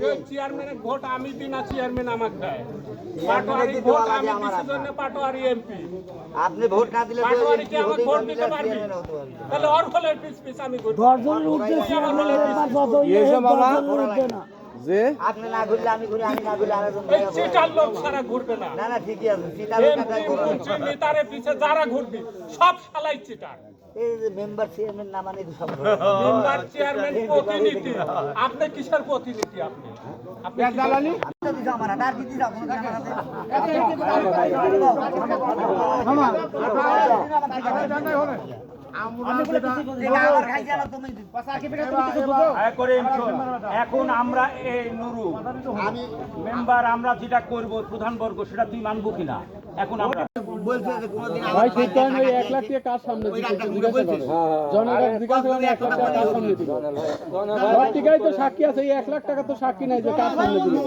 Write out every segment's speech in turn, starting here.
দিয়ে। চেয়ারম্যানের ভোট আমি দিই না চেয়ারম্যান আমাকে দেয় পাটোয়ারি ভোট আমি দিছি জন্য পাটোয়ারি এমপি আপনি ভোট না দিলে তো পাটোয়ারি কি আমাকে ভোট দিতে পারবি চেয়ারম্যান। তাহলে হলে পিস পিস আমি ভোট দশজনের উঠবে এসব বাবা? যে? আপনি না ঘুরলে আমি ঘুরি আমি না ঘুরলে আরেকজন এই চিটার লোক সারা ঘুরবে না। না না ঠিকই আছে সিটার এমপি মন্ত্রী নেতারে পিছে যারা ঘুরবি সব শালাই চিটার। এই যে মেম্বার চেয়ারম্যান না মানে সব মেম্বার চেয়ারম্যান প্রতিনিধি। আপনি কিসের প্রতিনিধি আপনি? আপনি দালালি? আমি তো দিছি আমার হাতে, আর কি দিছি শোন, এখন আমরা এই নুরু মেম্বার আমরা যেটা করব প্রধান বর্গ সেটা তুই মানবো কিনা? এখন আমরা বলছে যে কোনোদিন ভাই সেই টাইমে টাকা এক লাখ দিবে। টাকা কার সামনে ওই দিতে জিজ্ঞাসা করে। জনগণ জিজ্ঞাসা করে এক লাখ টাকা কার সামনে দিবে? সব টিকাই তো সাক্ষী আছে এই এক লাখ টাকা তো সাক্ষী নাই যে কার সামনে দিবে?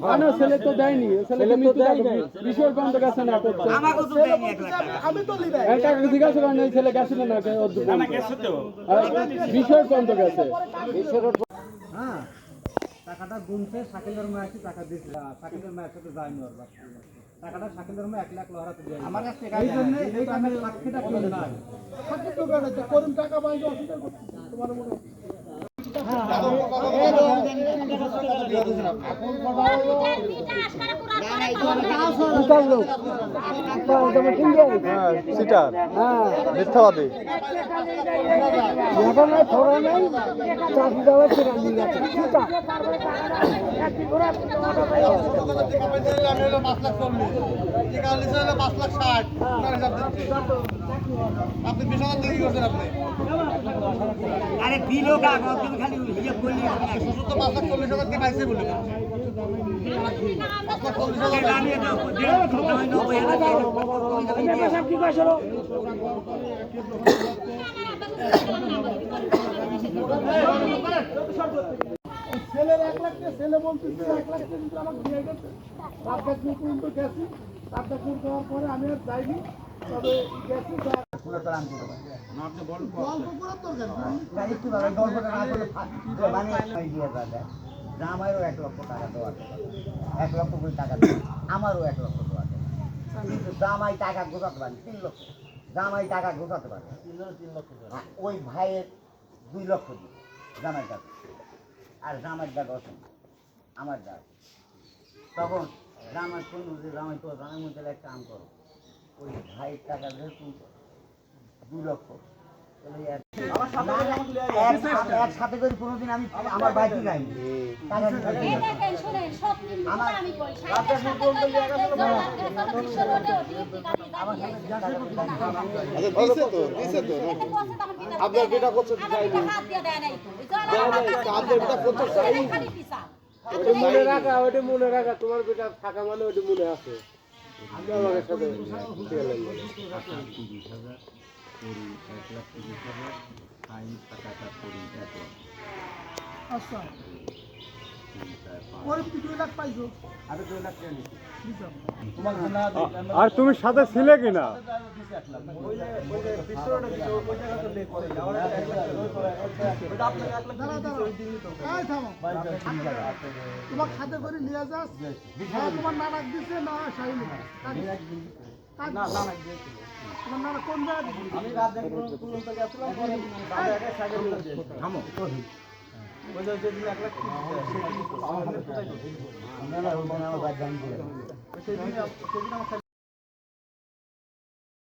না, না, ছেলে তো দেয়নি ছেলে তো মৃত্যু বিষয়ের বন্ধ গেছে না করছে আমাকেও তো দেয়নি এক লাখ টাকা। জিজ্ঞাসা করেন এই ছেলে গেছিল না কে? অর্ধ না গেছে তো। বিষয়ের বন্ধ গেছে। টাকাটা গুনছে শাকিলের মায়ের টাকা দিয়েছিল শাকিলের মায়ের সাথে যায়নি ওর না টাকাটা শাকিলের মায়ের এক লাখ লহরাতে দিয়ে আমার কাছে এই জন্য এই টাকা সাক্ষীটা কেউ নাই। সিটার মিথ্যাবাদী আর থোড়া নাই চাকরি দেওয়া ছেড়ে দিয়ে গেছে আরে দিলো কাগজ তুমি খালি হিসাব করলি। হাজার টাকা ওই দামে ছেলের এক লাখ ছেলে বলছে এক লাখ কিন্তু আমাকে দিয়ে গেছে তার কাছে পর্যন্ত গেছি। তার কাছে যাওয়ার পরে আমি আর যাইনি। তবে গেছি যা-। একটু যায়। জামাইরও এক লক্ষ টাকা দেওয়া এক লক্ষ করে টাকা আমারও এক লক্ষ দেওয়া। কিন্তু জামাই টাকা গোছাতে পারে তিন লক্ষ জামাই টাকা গোছাতে পারে আর ওই ভাইয়ের দুই লক্ষ দিবে জামাই টাকা আর জামাই টাকা আছে আমার টাকা তখন জামাই শুনলো যে জামাই তো জামাই মধ্যে এক কাম করো ওই ভাইয়ের টাকা যেহেতু দুই লক্ষ। একসাথে করে কোনোদিন আমি আমার যাইনি আমার- আমার আপনার বেটা করছে হাত দিয়ে দেয় নাই। তো। এই জন্য আপনার বেটা করতে চাই? ওটা মনে রাখা ওটা মনে রাখা তোমার বেটা থাকা মানে ওটা মনে আছে। আমাকে সাথে আচ্ছা ওর কি দুই লাখ পাইছো আর তুমি সাথে ছিলে কিনা তোমার খাতে করে নিয়ে যাস হ্যাঁ তোমার নানাক দিছে না শাহিন না না, না, ওই দিন আমার।